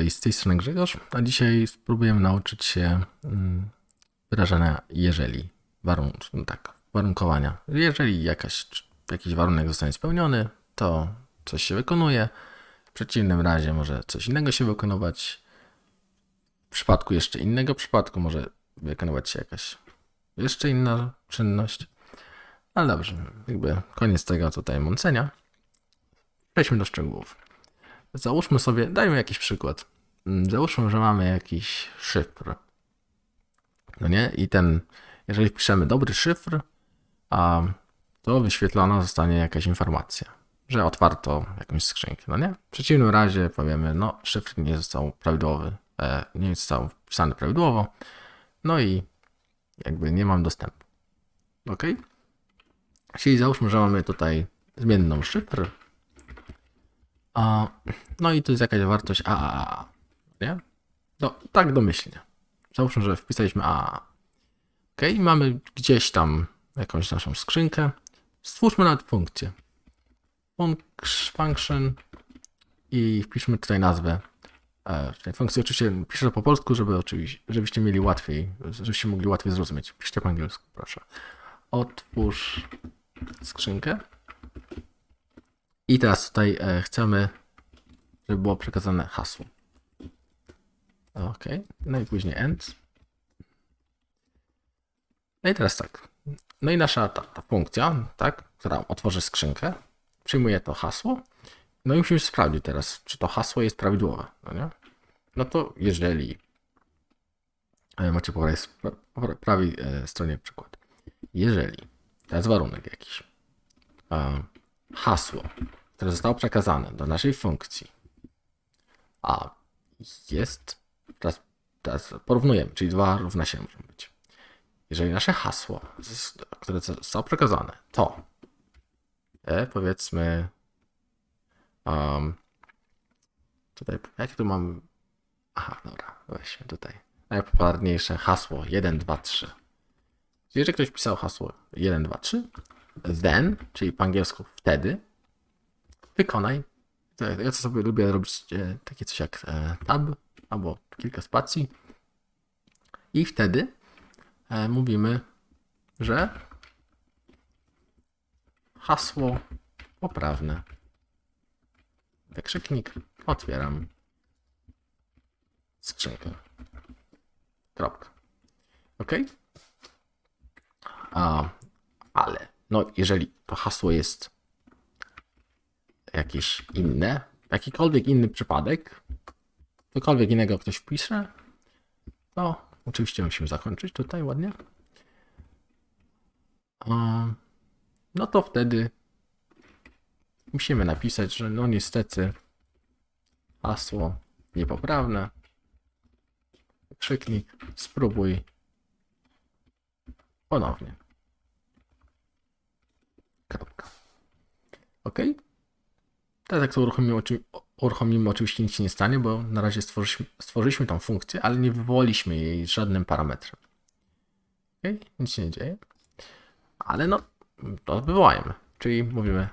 Cześć, z tej strony Grzegorz, a dzisiaj spróbujemy nauczyć się mm, wyrażania jeżeli, warun no tak, warunkowania. Jeżeli jakaś, jakiś warunek zostanie spełniony, to coś się wykonuje, w przeciwnym razie może coś innego się wykonywać, w przypadku jeszcze innego przypadku może wykonywać się jakaś jeszcze inna czynność. Ale dobrze, jakby koniec tego tutaj mącenia. Przejdźmy do szczegółów. Załóżmy sobie, dajmy jakiś przykład. Mm, Załóżmy, że mamy jakiś szyfr. No nie? I ten, jeżeli wpiszemy dobry szyfr, a to wyświetlona zostanie jakaś informacja, że otwarto jakąś skrzynkę. No nie? W przeciwnym razie powiemy, no szyfr nie został prawidłowy, e, nie został wpisany prawidłowo, no i jakby nie mam dostępu. Ok? Czyli załóżmy, że mamy tutaj zmienną szyfr, a, no i to jest jakaś wartość AAA, nie? No, tak domyślnie. Załóżmy, że wpisaliśmy AAA. Ok, mamy gdzieś tam jakąś naszą skrzynkę. Stwórzmy nawet funkcję. Func- Function i wpiszmy tutaj nazwę e, tej funkcji. Oczywiście piszę po polsku, żeby oczywiście, żebyście mieli łatwiej, żebyście mogli łatwiej zrozumieć. Piszcie po angielsku, proszę. Otwórz skrzynkę. I teraz tutaj e, chcemy, żeby było przekazane hasło. Ok, no i później end. No i teraz tak. No i nasza ta, ta funkcja, tak, która otworzy skrzynkę, przyjmuje to hasło. No i musimy sprawdzić teraz, czy to hasło jest prawidłowe. No, nie? no to jeżeli e, macie po prawej, po prawej e, stronie przykład. Jeżeli, to jest warunek jakiś, hasło, które zostało przekazane do naszej funkcji, a jest, teraz, teraz porównujemy, czyli 2 równa się muszą być. Jeżeli nasze hasło, które zostało przekazane, to e, powiedzmy um, tutaj, jakie tu mam aha, dobra, weźmy tutaj. Najpopularniejsze hasło 1, 2, 3 jeżeli ktoś pisał hasło 1, 2, 3 then, czyli po angielsku wtedy wykonaj. Ja ja sobie lubię robić e, takie coś jak e, tab albo kilka spacji. I wtedy e, mówimy, że hasło poprawne. Wykrzyknik. Otwieram skrzynkę. Kropka. Ok? A, ale no, jeżeli to hasło jest jakieś inne, jakikolwiek inny przypadek, cokolwiek innego ktoś wpisze, to oczywiście musimy zakończyć tutaj ładnie. No to wtedy musimy napisać, że no niestety hasło niepoprawne. Krzyknik, spróbuj ponownie. Kropka. OK? Teraz jak to uruchomimy, uruchomimy, oczywiście nic się nie stanie, bo na razie stworzyliśmy, stworzyliśmy tą funkcję, ale nie wywołaliśmy jej żadnym parametrem. OK? Nic się nie dzieje. Ale no, to wywołajmy. Czyli mówimy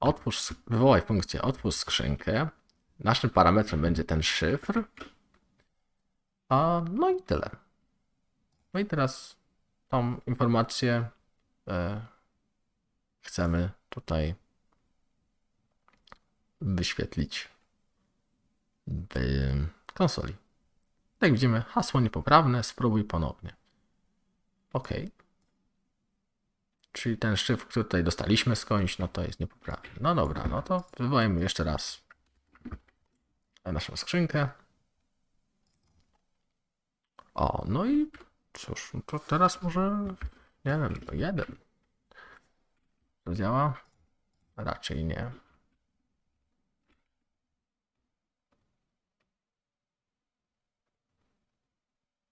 otwórz, wywołaj funkcję otwórz skrzynkę. Naszym parametrem będzie ten szyfr. A, no i tyle. No i teraz tą informację e, chcemy tutaj wyświetlić w konsoli. Jak widzimy, hasło niepoprawne, spróbuj ponownie. OK. Czyli ten szyfr, który tutaj dostaliśmy skądś, no to jest niepoprawny. No dobra, no to wywołajmy jeszcze raz naszą skrzynkę. O, no i cóż, no to teraz może, nie wiem, jeden. To działa? Raczej nie.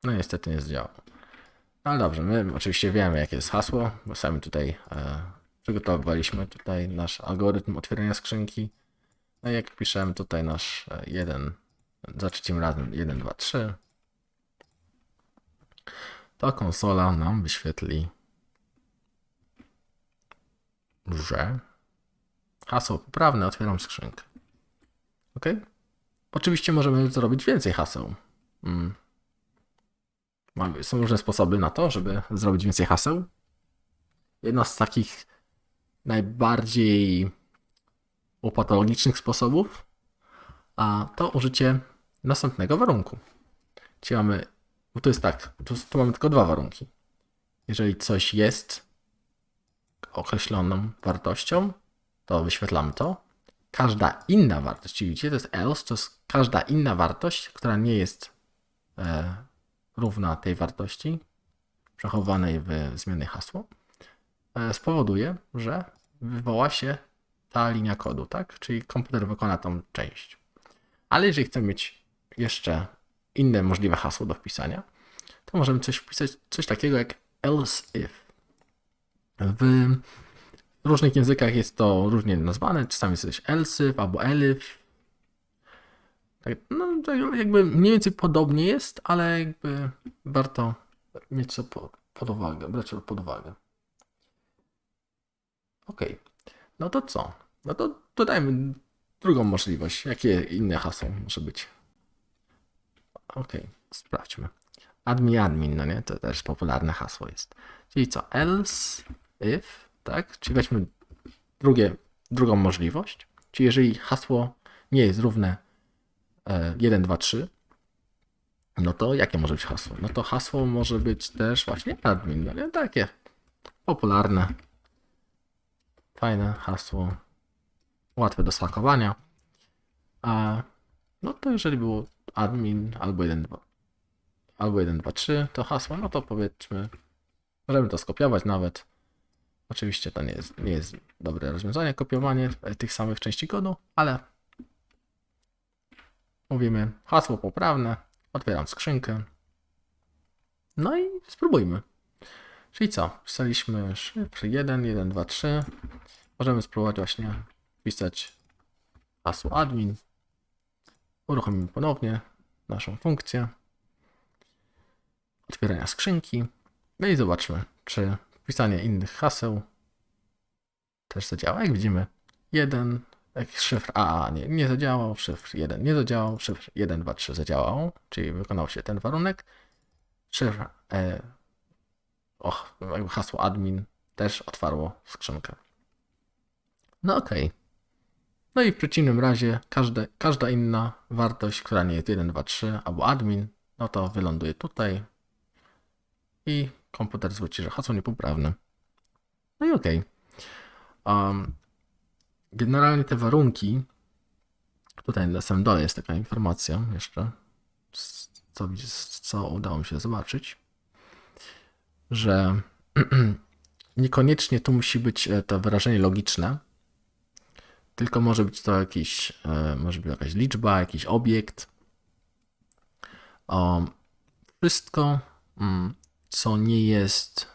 No niestety nie zdziałał. Ale dobrze, my oczywiście wiemy jakie jest hasło, bo sami tutaj e, przygotowywaliśmy tutaj nasz algorytm otwierania skrzynki. No i jak piszemy tutaj nasz e, jeden, za trzecim razem 1, 2, 3, to konsola nam wyświetli, że hasło poprawne, otwieram skrzynkę. Ok? oczywiście możemy zrobić więcej haseł. Mm. Są różne sposoby na to, żeby zrobić więcej haseł. Jedno z takich najbardziej upatologicznych sposobów a to użycie następnego warunku. Czyli mamy, bo to jest tak, tu, tu mamy tylko dwa warunki. Jeżeli coś jest określoną wartością, to wyświetlamy to. Każda inna wartość, czyli widzicie, to jest else, to jest każda inna wartość, która nie jest e, równa tej wartości przechowanej w zmiennej hasło, e, spowoduje, że wywoła się ta linia kodu, tak? Czyli komputer wykona tą część. Ale jeżeli chcemy mieć jeszcze inne możliwe hasło do wpisania, to możemy coś wpisać, coś takiego jak else if. W różnych językach jest to różnie nazwane, czasami jest coś else if albo elif. Tak, no, jakby mniej więcej podobnie jest, ale jakby warto mieć to pod, uwagę, brać to pod uwagę. Ok, no to co? No to dodajmy drugą możliwość. Jakie inne hasło może być? Ok, sprawdźmy. Admin, admin, no nie? To też popularne hasło jest. Czyli co? Else, if, tak? Czyli weźmy drugie, drugą możliwość. Czyli jeżeli hasło nie jest równe 1, 2, 3, no to jakie może być hasło? No to hasło może być też właśnie admin, nie? Takie popularne, fajne hasło łatwe do schakowania. A no to jeżeli było admin albo 1, 2, albo 1, 2, 3 to hasło, no to powiedzmy, możemy to skopiować nawet. Oczywiście to nie jest, nie jest dobre rozwiązanie, kopiowanie tych samych części kodu, ale Mówimy hasło poprawne, otwieram skrzynkę. No i spróbujmy. Czyli co? Wpisaliśmy szyfr 1, 1, 2, 3. Możemy spróbować właśnie wpisać hasło admin. Uruchomimy ponownie naszą funkcję otwierania skrzynki. No i zobaczmy, czy wpisanie innych haseł też zadziała. Jak widzimy, 1, Jakiś szyfr A nie, nie zadziałał, szyfr 1 nie zadziałał, szyfr 1, 2, 3 zadziałał, czyli wykonał się ten warunek. Szyfr, e, och, jakby hasło admin też otwarło skrzynkę. No okej. Okay. No i w przeciwnym razie każde, każda inna wartość, która nie jest 1, 2, 3 albo admin, no to wyląduje tutaj i komputer zwróci, że hasło niepoprawne. No i okej. Okay. Um, generalnie te warunki, tutaj na samym dole jest taka informacja jeszcze, co, co udało mi się zobaczyć, że niekoniecznie tu musi być e, to wyrażenie logiczne, tylko może być to jakiś, e, może być jakaś liczba, jakiś obiekt. Wszystko, mm, co nie jest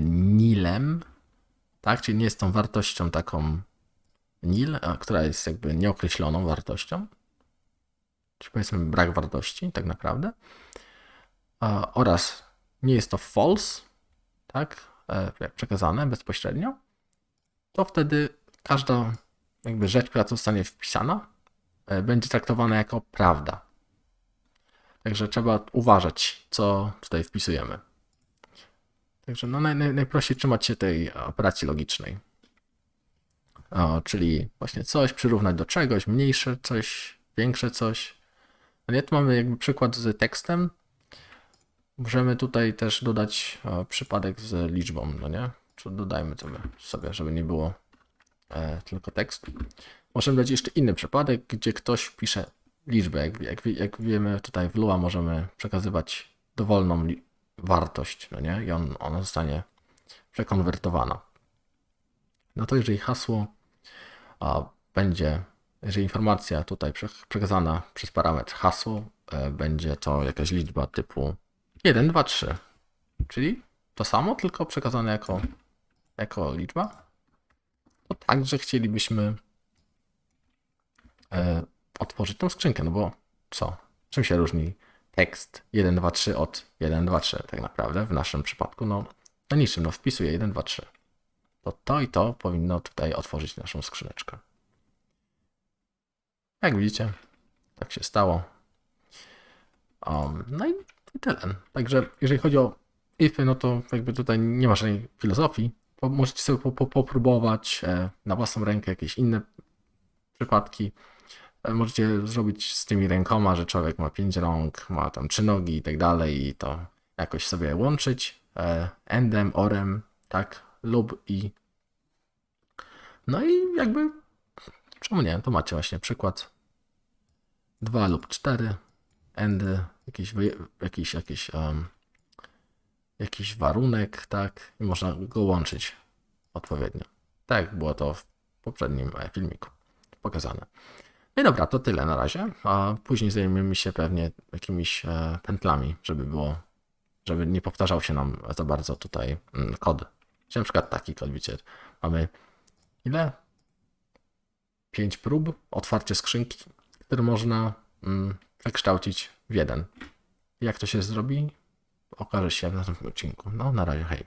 nilem, tak, czyli nie jest tą wartością taką nil, która jest jakby nieokreśloną wartością, czyli powiedzmy brak wartości tak naprawdę, oraz nie jest to false, tak, e, przekazane bezpośrednio, to wtedy każda jakby rzecz, która zostanie wpisana, e, będzie traktowana jako prawda. Także trzeba uważać, co tutaj wpisujemy. Także no naj, najprościej trzymać się tej operacji logicznej. O, czyli właśnie coś przyrównać do czegoś, mniejsze coś, większe coś. No nie, tu mamy jakby przykład z tekstem. Możemy tutaj też dodać o, przypadek z liczbą, no nie? Czy dodajmy sobie, żeby nie było e, tylko tekst. Możemy dać jeszcze inny przypadek, gdzie ktoś pisze liczbę. Jak, jak, jak wiemy, tutaj w Lua możemy przekazywać dowolną wartość, no nie? I on, ona zostanie przekonwertowana. No to jeżeli hasło a, będzie, jeżeli informacja tutaj przekazana przez parametr hasło, e, będzie to jakaś liczba typu 1, 2, 3. Czyli to samo, tylko przekazane jako, jako liczba to także chcielibyśmy e, otworzyć tą skrzynkę, no bo co? Czym się różni tekst 1, 2, 3 od 1, 2, 3 tak naprawdę w naszym przypadku? No, no niczym, no wpisuję 1, 2, 3. To to i to powinno tutaj otworzyć naszą skrzyneczkę. Jak widzicie, tak się stało. Um, no i, i tyle. Także jeżeli chodzi o ify, no to jakby tutaj nie ma żadnej filozofii. Możecie sobie po, po, popróbować e, na własną rękę jakieś inne przypadki. E, Możecie zrobić z tymi rękoma, że człowiek ma pięć rąk, ma tam trzy nogi i tak dalej i to jakoś sobie łączyć e, endem, orem, tak, lub i no i jakby czemu nie, to macie właśnie przykład dwa lub cztery endy, jakiś, jakiś, jakiś, um, jakiś warunek, tak, i można go łączyć odpowiednio. Tak było to w poprzednim e, filmiku pokazane. No i dobra, to tyle na razie, a później zajmiemy się pewnie jakimiś e, pętlami, żeby było, żeby nie powtarzał się nam za bardzo tutaj mm, kod. Czyli na przykład taki widzicie, mamy ile? Pięć prób, otwarcie skrzynki, które można mm, w jeden. Jak to się zrobi? Okaże się w następnym odcinku. No, na razie, hej.